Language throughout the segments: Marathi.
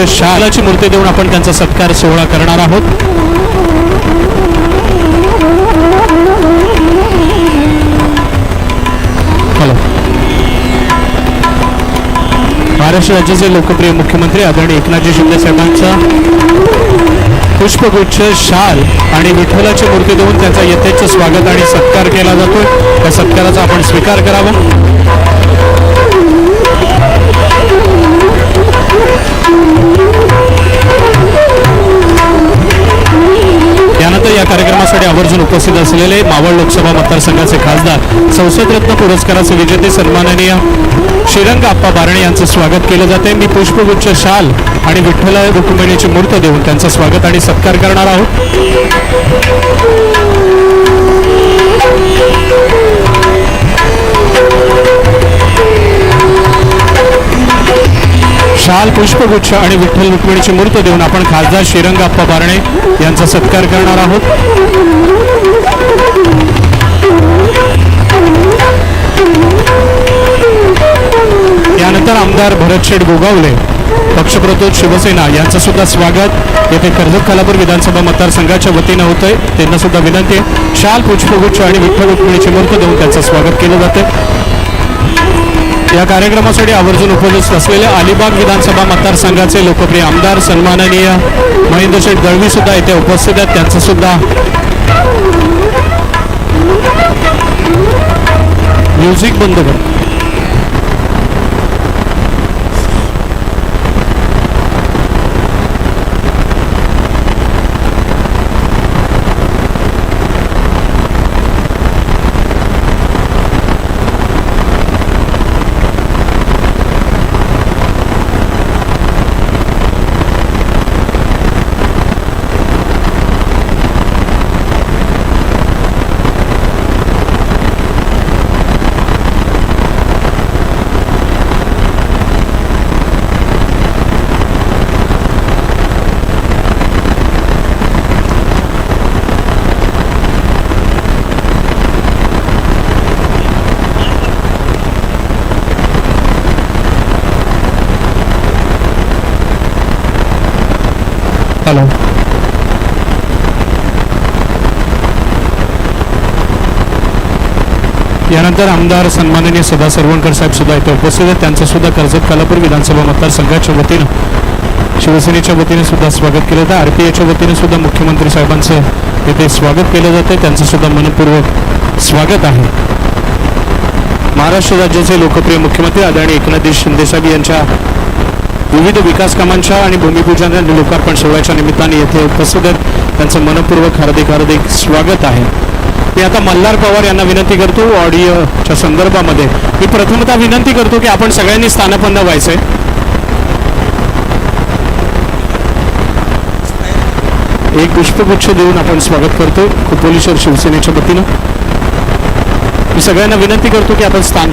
शालाची मूर्ती देऊन आपण त्यांचा सत्कार सोहळा करणार आहोत. हॅलो. महाराष्ट्र राज्याचे लोकप्रिय मुख्यमंत्री आदरणीय एकनाथजी शिंदे साहेबांचा पुष्पगुच्छ शाल आणि विठ्ठलाची मूर्ती देऊन त्यांचा यथेच्छ स्वागत आणि सत्कार केला जातोय. त्या सत्काराचा आपण स्वीकार करावा. या कार्यक्रमासाठी आवर्जून उपस्थित असलेले मावळ लोकसभा मतदारसंघाचे खासदार संसदरत्न पुरस्काराचे विजेते सन्माननीय श्रीरंग आप्पा बारणे यांचं स्वागत केलं जाते मी पुष्पगुच्छ शाल आणि विठ्ठल रुक्मिणीची मूर्त देऊन त्यांचं स्वागत आणि सत्कार करणार आहोत. शाल पुष्पगुच्छ आणि विठ्ठल रुक्मिणीची मूर्त देऊन आपण खासदार श्रीरंगाप्पा बारणे यांचा सत्कार करणार आहोत. यानंतर आमदार भरतशेठ गोगावले पक्षप्रतोद शिवसेना यांचं सुद्धा स्वागत. येथे कर्जत खालापूर विधानसभा मतदारसंघाच्या वतीनं होतंय. त्यांना सुद्धा विनंती आहे. शाल पुष्पगुच्छ आणि विठ्ठल रुक्मिणीची मूर्त देऊन त्यांचं स्वागत केलं जातं या कार्यक्रमासाठी आवर्जून उपस्थित असलेले अलिबाग विधानसभा मतदारसंघाचे लोकप्रिय आमदार सन्माननीय महेंद्रशेठ दळवी सुद्धा इथे उपस्थित आहेत. त्यांचं सुद्धा म्युझिक बंद कर. हॅलो यानंतर आमदार सन्माननीय सदा सरवणकर साहेब सुद्धा इथे उपस्थित आहेत. त्यांचं सुद्धा कर्जत कालापूर विधानसभा मतदारसंघाच्या वतीनं शिवसेनेच्या वतीने सुद्धा स्वागत केलं जातं. आर पी आयच्या वतीने सुद्धा मुख्यमंत्री साहेबांचं इथे स्वागत केलं जातं. त्यांचं सुद्धा मनपूर्वक स्वागत आहे. महाराष्ट्र राज्याचे लोकप्रिय मुख्यमंत्री आदरणीय एकनाथजी शिंदेसाहेब यांच्या विविध विकास कामांच्या आणि भूमिपूजन आणि लोकार्पण सोहळ्याच्या निमित्ताने येथे उपस्थित आहेत. त्यांचं मनपूर्वक हार्दिक हार्दिक स्वागत आहे. मी आता मल्हार पवार यांना विनंती करतो ऑडिओच्या संदर्भामध्ये. मी प्रथमतः विनंती करतो की आपण सगळ्यांनी स्थानपन्न व्हायचंय. एक पुष्पगुच्छ देऊन आपण स्वागत करतो खोपोली शिवसेनेच्या वतीनं. मी सगळ्यांना विनंती करतो की आपण स्थान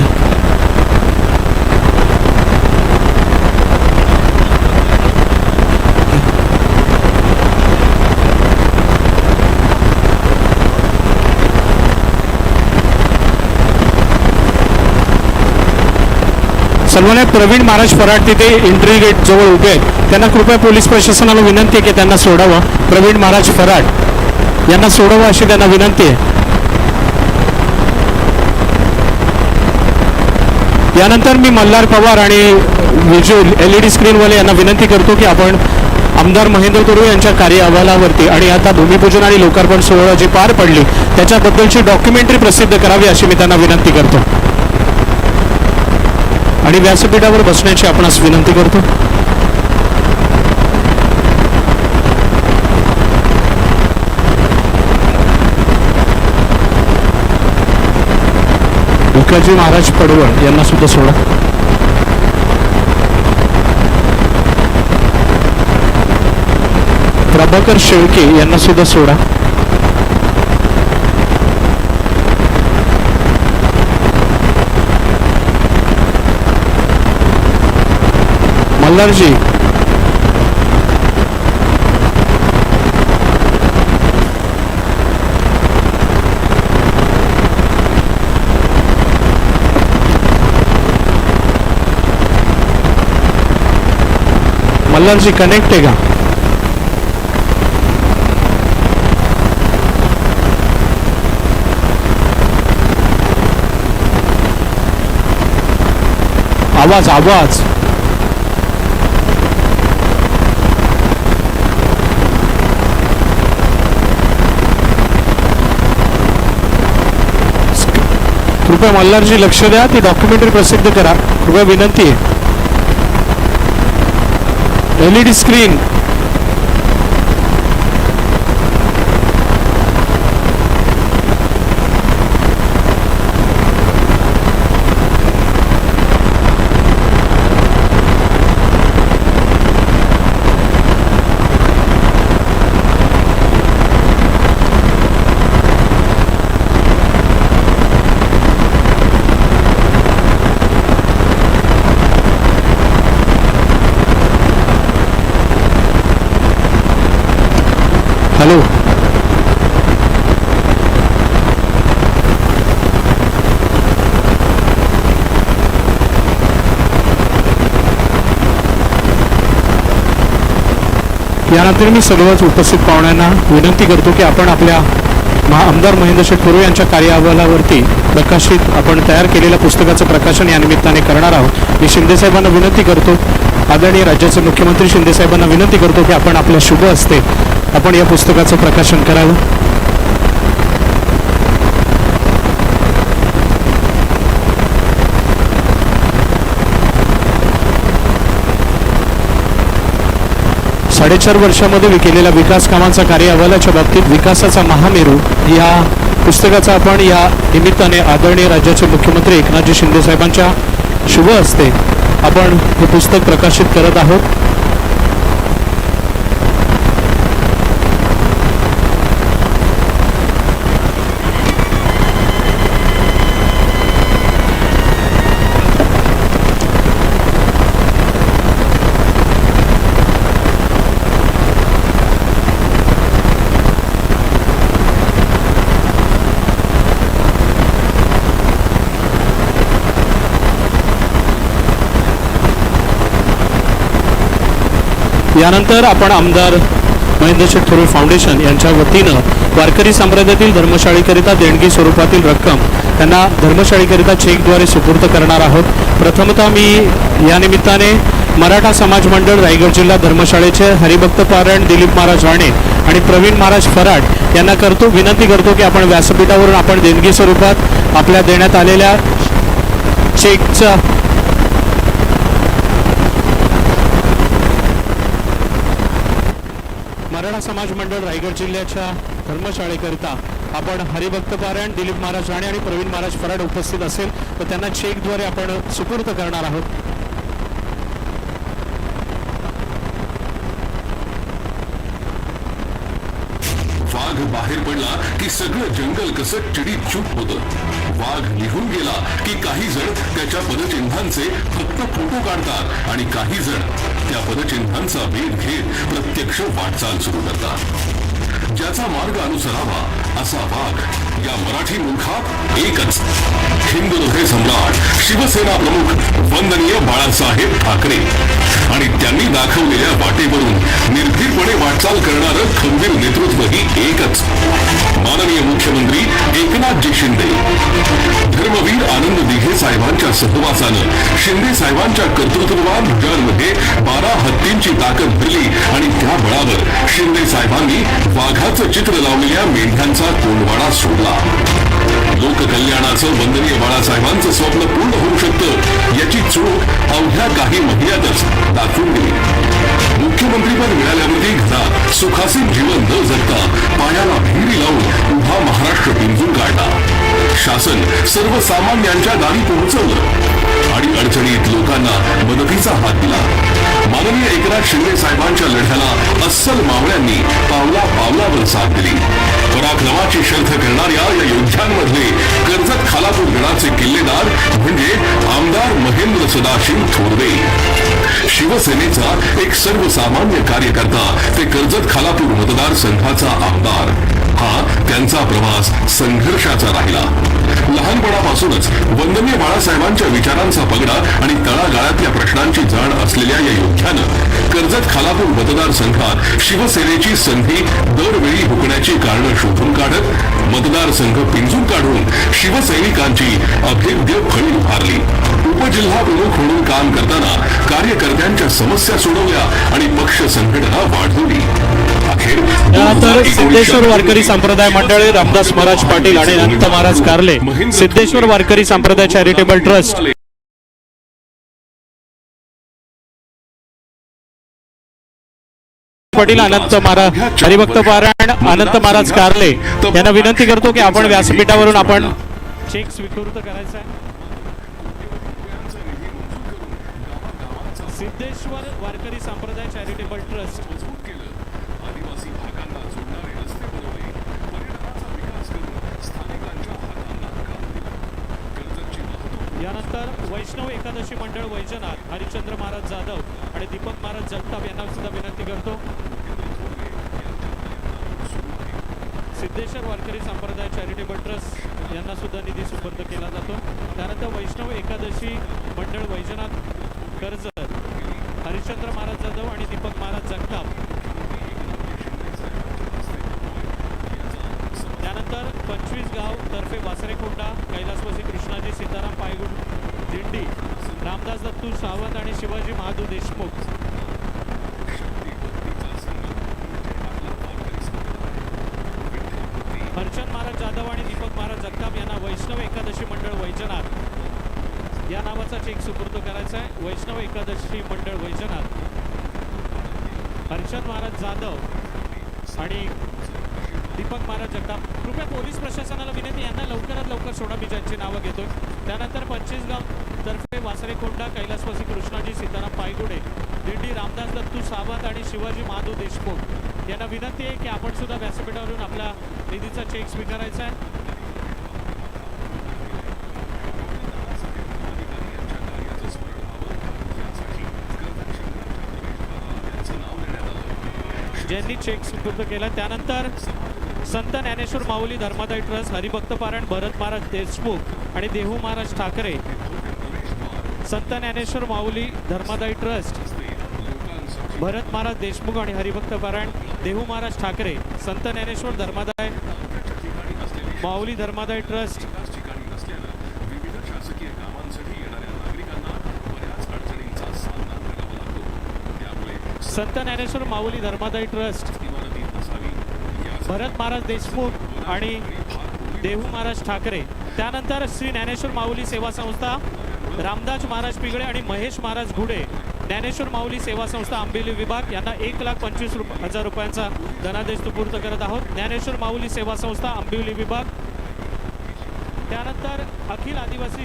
सर्वांना प्रवीण महाराज फराट तिथे एंट्री गेट जवळ उभे आहेत. त्यांना कृपया पोलीस प्रशासनाला विनंती आहे की त्यांना सोडावं. प्रवीण महाराज फराट यांना सोडावं अशी त्यांना विनंती आहे. यानंतर मी मल्हार पवार आणि व्हिज्युअल एल ई डी स्क्रीनवाले यांना विनंती करतो की आपण आमदार महेंद्र गुरु यांच्या कार्य अहवालावरती आणि आता भूमिपूजन आणि लोकार्पण सोहळा जी पार पडली त्याच्याबद्दलची डॉक्युमेंटरी प्रसिद्ध करावी अशी मी त्यांना विनंती करतो. आणि व्यासपीठावर बसण्याची आपणास विनंती करतो. भिकाजी महाराज पडवळ यांना सुद्धा सोडा. प्रभाकर शेळके यांना सुद्धा सोडा. मल्हारजी मल्हारजी कनेक्ट आहे का आवाज आवाज। कृपया मल्हारजी लक्ष द्या ती डॉक्युमेंटरी प्रसिद्ध करा. कृपया विनंती आहे. एलईडी स्क्रीन हॅलो यानंतर मी सर्वच उपस्थित पाहुण्यांना विनंती करतो की आपण आपल्या महा आमदार महेंद्र शेठ थोरवे यांच्या कार्यावलावरती प्रकाशित आपण तयार केलेल्या पुस्तकाचं प्रकाशन या निमित्ताने करणार आहोत. मी शिंदेसाहेबांना विनंती करतो आदरणीय राज्याचे मुख्यमंत्री शिंदेसाहेबांना विनंती करतो की आपण आपल्या शुभ असते आपण या पुस्तकाचं प्रकाशन करावं. साडेचार वर्षामध्ये केलेल्या विकास कामांचा कार्य अहवालाच्या बाबतीत विकासाचा महामेरू या पुस्तकाचा आपण या निमित्ताने आदरणीय राज्याचे मुख्यमंत्री एकनाथजी शिंदे साहेबांच्या शुभ हस्ते आपण हे पुस्तक प्रकाशित करत आहोत. यानंतर आपण आमदार महेंद्रशेठ थोरवे फाउंडेशन यांच्या वतीनं वारकरी संप्रदायातील धर्मशाळेकरिता देणगी स्वरूपातील रक्कम त्यांना धर्मशाळेकरिता चेकद्वारे सुपूर्द करणार आहोत. प्रथमतः मी या निमित्ताने मराठा समाज मंडळ रायगड जिल्हा धर्मशाळेचे हरिभक्त पारायण दिलीप महाराज राणे आणि प्रवीण महाराज फराड यांना करतो विनंती करतो की आपण व्यासपीठावरून आपण देणगी स्वरूपात आपल्या देण्यात आलेल्या चेकचा मराठा समाज मंडळ रायगड जिल्ह्याच्या धर्मशाळेकरिता आपण हरिभक्त पारायण दिलीप महाराज राणे आणि प्रवीण महाराज फराड उपस्थित असेल तर त्यांना चेकद्वारे आपण सुपूर्द करणार आहोत. वाघ बाहेर पडला की सगळं जंगल कसं चिडीत चूप होतं. वाघ निघून गेला की काही जण त्याच्या पदचिन्हांचे फक्त फोटो काढतात आणि काही जण त्या पदचिन्हांचा वेध घेत प्रत्यक्ष वाटचाल सुरू करतात. ज्याचा मार्ग अनुसरावा असा वाघ या मराठी मुखात एकच. हिंदुहृदय सम्राट शिवसेना प्रमुख वंदनीय बाळासाहेब ठाकरे. आणि त्यांनी दाखवलेल्या वाटेवरून निर्भीडपणे वाटचाल करणारं खंबीर नेतृत्वही एकच. माननीय मुख्यमंत्री एकनाथजी शिंदे. धर्मवीर आनंद दिघे साहेबांच्या सहवासानं शिंदे साहेबांच्या कर्तृत्ववान भुजांमध्ये बारा हत्तींची ताकद भरली आणि त्या बळावर शिंदे साहेबांनी वाघाचं चित्र लावलेल्या मेंढ्यांचा कोंडवाडा सोडला. लोककल्याणाचं वंदनीय बाळासाहेबांचं स्वप्न पूर्ण होऊ शकतं याची चूक अवघ्या काही महिन्यातच दाखवून दिली. मुख्यमंत्रीपद मिळाल्यावरती घरा सुखासीन जीवन न जगता पायाला भिरी लावून उभा महाराष्ट्र पिंजून काढला. शासन सर्वसामान्यांच्या दारी पोहोचवलं. आणि अडचणीत लोकांना मदतीचा हात दिला. एकनाथ शिंदे साहेबांच्या लढ्याला अस्सल मावळ्यांनी पावला पावलावर साथ दिली. पराक्रमाची शर्थ करणाऱ्या या योद्ध्यांमधले कर्जत खालापूर गडाचे किल्लेदार म्हणजे आमदार महेंद्र सदाशिव थोरवे. शिवसेनेचा एक सर्वसामान्य कार्यकर्ता ते कर्जत खालापूर मतदारसंघाचा आमदार. हा त्यांचा प्रवास संघर्षाचा राहिला. लहानपणापासूनच वंदनीय बाळासाहेबांच्या विचारांचा पगडा आणि तळागाळातल्या प्रश्नांची जाण असलेल्या या योद्ध्यानं कर्जत खालापूर मतदारसंघात शिवसेनेची संधी दरवेळी हुकण्याची कारणं शोधून काढत मतदारसंघ पिंजून काढून शिवसैनिकांची अभेद्य फळी उभारली. उपजिल्हा प्रमुख म्हणून काम करताना कार्यकर्त्यांच्या समस्या सोडवल्या आणि पक्ष संघटना वाढवली. त्यानंतर सिद्धेश्वर वारकरी संप्रदाय मंडळ रामदास महाराज पाटील आणि अनंत महाराज कारले सिद्धेश्वर वारकरी संप्रदाय चॅरिटेबल ट्रस्ट. पाटील अनंत महाराज हरिभक्त पारायण अनंत महाराज कारले. यांना विनंती करतो की आपण व्यासपीठावरून आपण चेक स्वीकृत करायचा आहे. सिद्धेश्वर वारकरी संप्रदाय चॅरिटेबल ट्रस्ट. यानंतर वैष्णव एकादशी मंडळ वैजनाथ हरिश्चंद्र महाराज जाधव आणि दीपक महाराज जगताप यांना सुद्धा विनंती करतो. सिद्धेश्वर वारकरी संप्रदाय चॅरिटेबल ट्रस्ट यांना सुद्धा निधी सुपूर्द केला जातो. त्यानंतर वैष्णव एकादशी मंडळ वैजनाथ कर्जत हरिश्चंद्र महाराज जाधव आणि दीपक महाराज जगताप त्यानंतर पंचवीस गाव तर्फे वासरेकोंडा कैलासवासी कृष्णाजी सीताराम पायगुड दिंडी रामदास दत्तू सावंत आणि शिवाजी महादू देशमुख. हरचंद महाराज जाधव आणि दीपक महाराज जगताप यांना वैष्णव एकादशी मंडळ वैजनाथ. या नावाचा चेक सुपूर्द करायचा आहे. वैष्णव एकादशी मंडळ वैजनाथ. हरचंद महाराज जाधव आणि दीपक महाराज जगताप कृपया पोलीस प्रशासनाला विनंती यांना लवकरात लवकर सोडा. मी ज्यांची नावं घेतोय. त्यानंतर पंचवीसगाव तर्फे वासरे कोंडा कैलासवासी कृष्णाजी सीताराम पायगुडे दिंडी रामदास दत्तू सावंत आणि शिवाजी माधू देशमुख. यांना विनंती आहे की आपण सुद्धा व्यासपीठावरून आपला निधीचा चेक स्वीकारायचा आहे. ज्यांनी चेक सुपूर्द केला त्यानंतर संत ज्ञानेश्वर माऊली धर्मादाय ट्रस्ट हरिभक्त पारायण भरत महाराज देशमुख आणि देहू महाराज ठाकरे. संत ज्ञानेश्वर माऊली धर्मादाय ट्रस्ट भरत महाराज देशमुख आणि हरिभक्त पारायण देहू महाराज ठाकरे. संत ज्ञानेश्वर धर्मादाय माऊली धर्मादाय ट्रस्ट. संत ज्ञानेश्वर माऊली धर्मादाय ट्रस्ट. भरत महाराज देशमुख आणि देहू महाराज ठाकरे. त्यानंतर श्री ज्ञानेश्वर माऊली सेवा संस्था रामदास महाराज पिगळे आणि महेश महाराज घुडे. ज्ञानेश्वर माऊली सेवा संस्था आंबिली विभाग यांना एक लाख पंचवीस रुप हजार रुपयांचा धनादेश सुपूर्द करत आहोत. ज्ञानेश्वर माऊली सेवा संस्था आंबिवली विभाग. त्यानंतर अखिल आदिवासी